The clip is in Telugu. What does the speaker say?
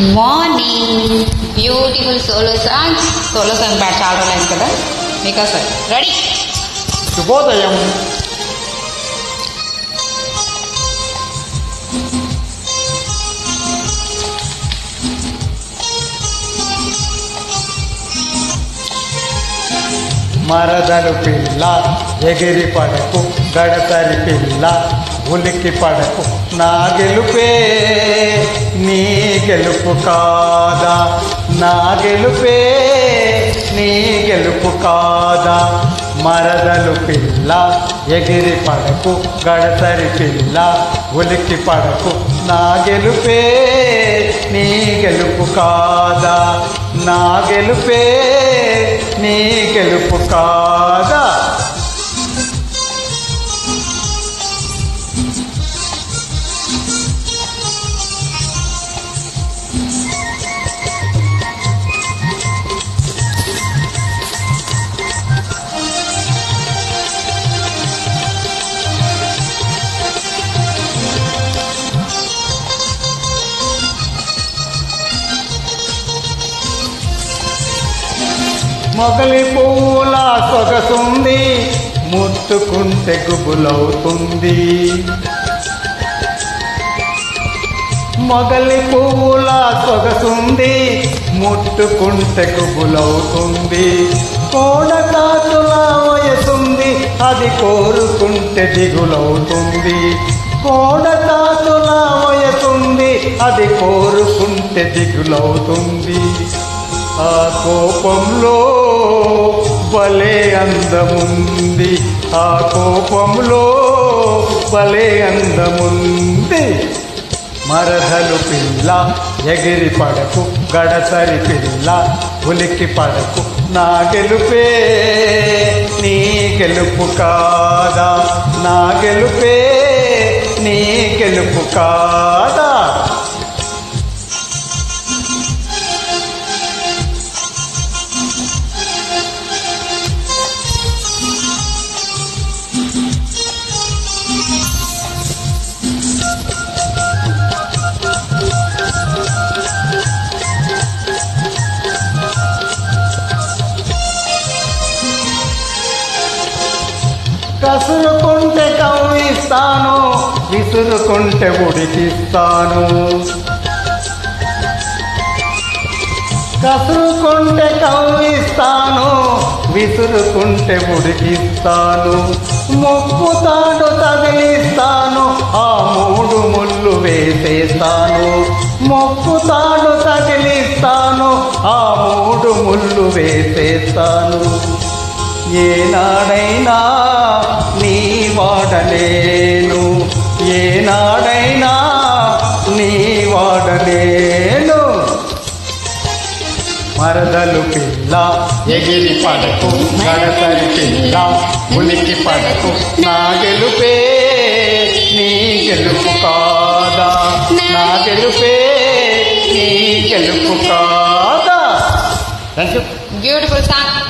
Good morning beautiful solo songs solo song పాట చాలా రోజులైంది కదా మీకోసం రెడీ శుభోదయం. మరదలు పిల్ల ఎగిరి పడకు గడతరి పిల్ల ఉలికి పడకు నా గెలుపే. నీ గెలుపు కాదా? నా గెలుపే నీ గెలుపు కాదా? మరదలు పిల్ల ఎగిరి పడకు గడతరి పిల్ల ఉలికి పడకు. నా గెలుపే నీ గెలుపు కాదా? నా గెలుపే నీ గెలుపు కాదా? మొగలి పువ్వుల సొగసుంది ముట్టుకుంటే గుబులవుతుంది. మొగలి పువ్వుల సొగసుంది ముట్టుకుంటే గుబులవుతుంది. కోడకాతుల వయసుంది అది కోరుకుంటే దిగులవుతుంది. కోడకాతుల వయసుంది అది కోరుకుంటే దిగులవుతుంది. ఆ కోపంలో భలే అందముంది. ఆ కోపంలో భలే అందముంది. మరదలు పిల్ల ఎగిరి పడకు గడసరి పిల్ల ఉలికి పడకు. నా గెలుపే నీ గెలుపు కాదా? నా గెలుపే నీ గెలుపు కాదా? కసురుకుంటే కవ్విస్తాను విసురుకుంటే ఉడికిస్తాను కసురుకుంటే కవ్విస్తాను విసురుకుంటే ఉడికిస్తాను మొక్కుతాడు తగిలిస్తాను. ఆ మూడు ముళ్ళు వేసేస్తాను. మొక్కుతాడు తగిలిస్తాను. ఆ మూడు ముళ్ళు వేసేస్తాను. ఏనాడైనా నీ వాడలేను. ఏనాడైనా నీ వాడలేను. మరదలు పిల్ల ఎగిరి పడకు గడతరి పిల్ల ఉనికి పడకు. నా గెలుపే నీ గెలుపు కాదా? నా గెలుపే నీ గెలుపు కాదా? Thank you beautiful song